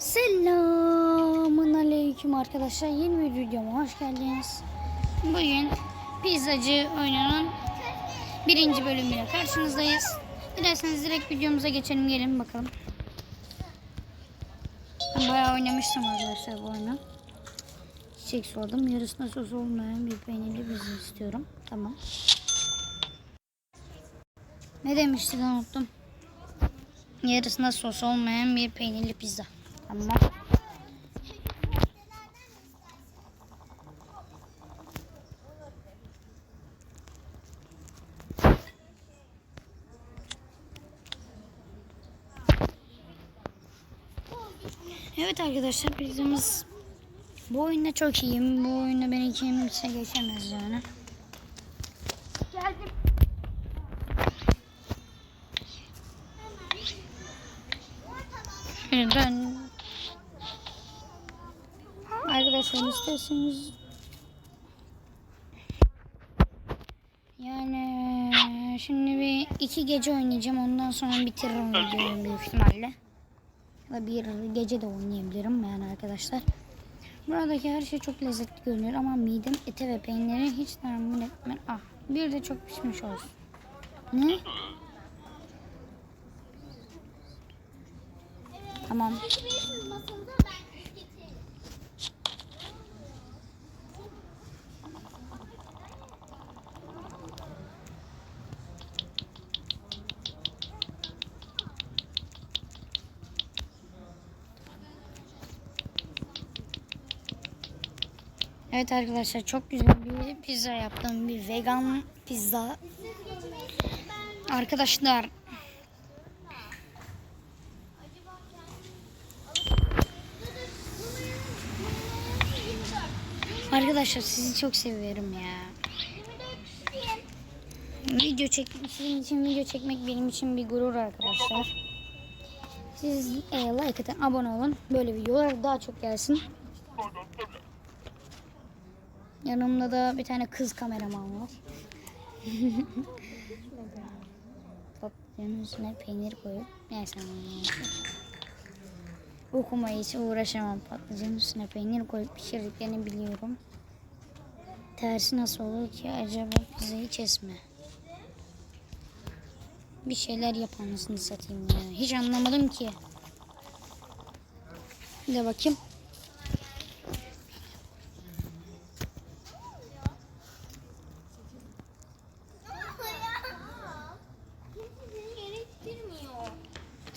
Selamun aleyküm arkadaşlar. Yeni bir videoma hoş geldiniz. Bugün pizzacı oyununun birinci bölümüyle karşınızdayız. Dilerseniz direkt videomuza geçelim. Gelin bakalım. Ben bayağı oynamıştım arkadaşlar bu oyunu. Çiçek sordum. Yarısına sos olmayan bir peynirli pizza istiyorum. Tamam. Ne demiştik unuttum. Yarısında sos olmayan bir peynirli pizza. Tamam. Evet arkadaşlar pizzamız bu oyunda çok iyiyim. Bu oyunda beni kimse geçemez yani. Geldim. Ben arkadaşlar isterseniz yani şimdi bir iki gece oynayacağım ondan sonra bitiririm videoyu büyük ihtimalle. Ya da bir gece de oynayabilirim yani arkadaşlar. Buradaki her şey çok lezzetli görünüyor ama midem ete ve peyniri hiç tahmin etmem. Ah bir de çok pişmiş olsun. Ne? Tamam. Evet arkadaşlar çok güzel bir pizza yaptım. Bir vegan pizza. Arkadaşlar Arkadaşlar sizi çok seviyorum ya. Video çek sizin için video çekmek benim için bir gurur arkadaşlar. Siz e, like atın, abone olun. Böyle videolar daha çok gelsin. Yanımda da bir tane kız kameraman var. Patlıcanın üstüne peynir koyup neyse Okumaya hiç uğraşamam. Patlıcanın üstüne peynir koyup pişirdiklerini biliyorum. Tersi nasıl olur ki acaba pizzayı kesme. Bir şeyler yap anasını satayım ya. Hiç anlamadım ki. De bakayım.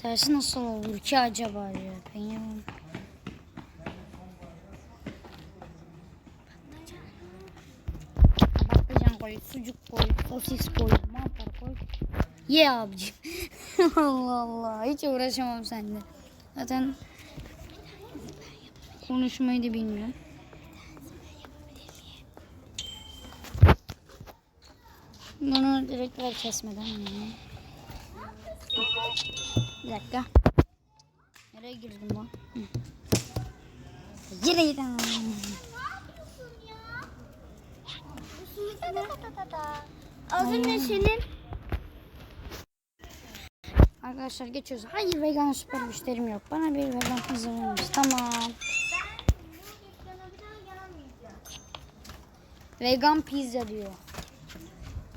Tersi nasıl olur ki acaba ya? Peynir Patlıcan koy, sucuk koy, sosis koy, mantar koy. Ye abicim. Allah Allah. Hiç uğraşamam seninle. Zaten konuşmayı da bilmiyorum. Bunu direkt ver kesmeden. Bir dakika. Nereye girdim bu? Yere girdim. Az önce senin Arkadaşlar geçiyoruz. Hayır vegan süper müşterim yok. Bana bir vegan pizza verir misin? Tamam. Vegan pizza diyor.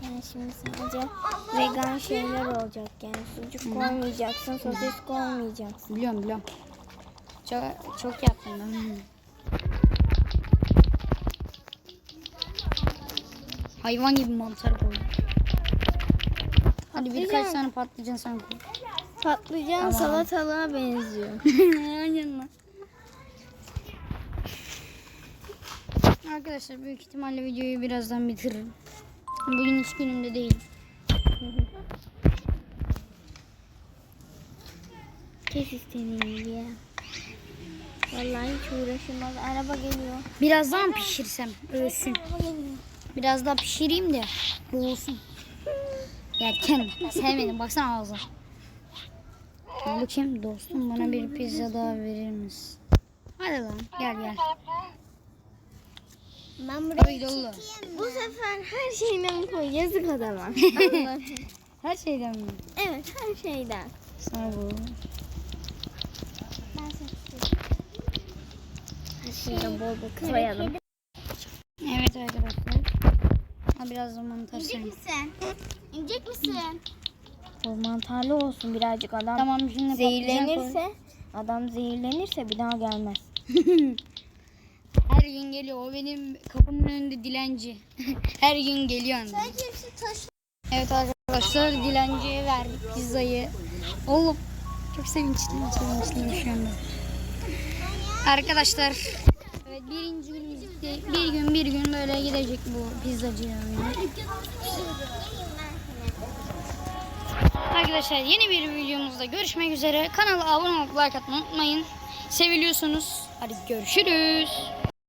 yani şimdi sadece vegan şeyler olacak yani sucuk koymayacaksın, sosis koymayacaksın. Biliyorum biliyorum. Çok, çok yaptım ben. Hayvan gibi mantar koydum. Hadi birkaç tane patlıcan sen koy. Patlıcan Tamam. salatalığa benziyor. Aynen lan. Arkadaşlar büyük ihtimalle videoyu birazdan bitiririm. Bugün hiç günümde değil. Kes istediğin gibi ya. Vallahi hiç uğraşılmaz. Araba geliyor. Birazdan pişirsem ölsün. Biraz daha pişireyim de boğulsun. Yerken sevmedim baksana ağzına. Kim? Dostum bana bir pizza daha verir misin? Hadi lan gel gel. Ben dolu. Bu sefer her şeyden koy. Yazık adama. Her şeyden mi? evet her şeyden. Sana bu. Ben seçtim. Şöyle bol bol koyalım. Evet arkadaşlar. Ha, biraz zaman taşıyın. misin? İnecek misin? Bu mantarlı olsun birazcık adam. Tamam şimdi patlıcan koy. Zehirlenirse adam zehirlenirse bir daha gelmez. Her gün geliyor. O benim kapımın önünde dilenci. Her gün geliyor anne. Hepsi taş. Evet arkadaşlar dilenciye verdik pizzayı. Oğlum çok sevinçliyim, sevinçliyim şu anda. Arkadaşlar evet birinci günümüz bitti. Bir gün bir gün böyle gidecek bu pizzacıya. Arkadaşlar yeni bir videomuzda görüşmek üzere. Kanala abone olup like atmayı unutmayın. Seviliyorsunuz. Hadi görüşürüz.